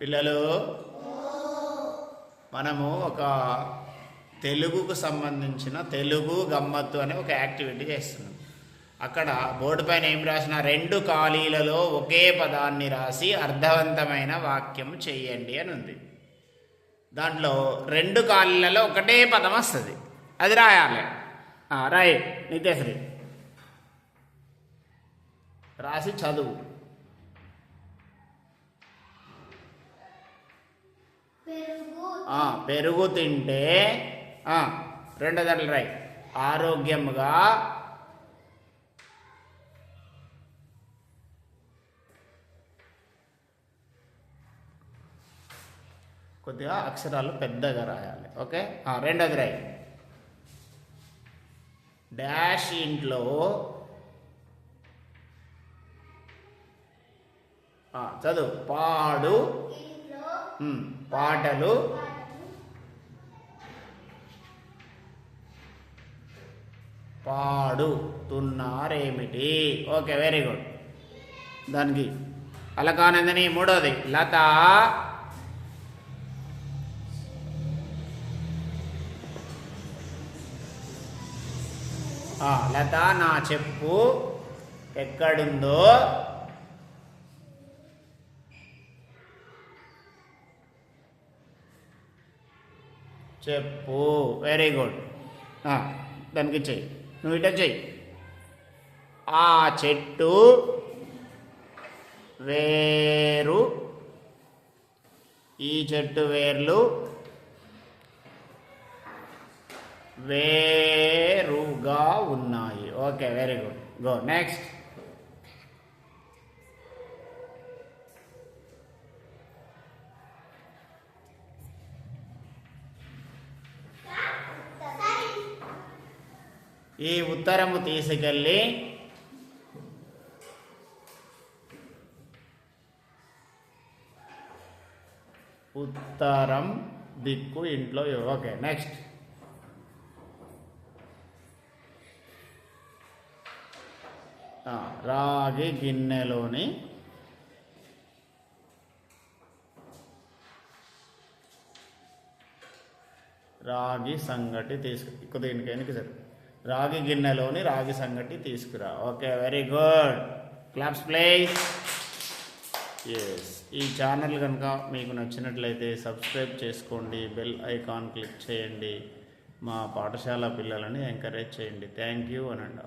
పిల్లలు మనము ఒక తెలుగుకు సంబంధించిన తెలుగు గమ్మత్తు అనే ఒక యాక్టివిటీ చేస్తున్నాం. అక్కడ బోర్డు పైన ఏం రాసిన రెండు ఖాళీలలో ఒకే పదాన్ని రాసి అర్థవంతమైన వాక్యం చేయండి అని ఉంది. దాంట్లో రెండు ఖాళీలలో ఒకటే పదం వస్తుంది. అది రాయాలి. రాయి నిత్యశ్రీ రాసి చదువు. పెరుగు తింటే రెండో దాంట్లో రాయి. ఆరోగ్యంగా కొద్దిగా అక్షరాలు పెద్దగా రాయాలి. ఓకే? రెండోది రాయి. డాష్ ఇంట్లో చదువు. పాడు. ఇంట్లో ఉమ్, పాటలు పాడుతున్నారేమిటి? ఓకే వెరీ గుడ్ దానికి అలకానందని మూడోది లత. లత నా చెప్పు. ఎక్కడుందో? చెప్పు. వెరీ గుడ్ దానికి చెయ్యి. నువ్వు ఇట చెయ్యి ఆ చెట్టు వేరు ఈ చెట్టు వేర్లు వేరుగా ఉన్నాయి. Okay very good go next ఈ ఉత్తరము తీసుకెళ్ళి ఉత్తరం దిక్కు ఇంట్లో ఓకే నెక్స్ట్ రాగి గిన్నెలోని రాగి సంగటి తీసుకు కొద్దిగా వెనక వెనక్కి రాగి గిన్నెలోని రాగి సంగటి తీసుకురా. ఓకే వెరీ గుడ్ క్లాప్స్ ప్లేస్ ఎస్ ఈ ఛానల్ కనుక మీకు నచ్చినట్లయితే సబ్స్క్రైబ్ చేసుకోండి బెల్ ఐకాన్ క్లిక్ చేయండి మా పాఠశాల పిల్లలని ఎంకరేజ్ చేయండి. థ్యాంక్ యూ అనండి.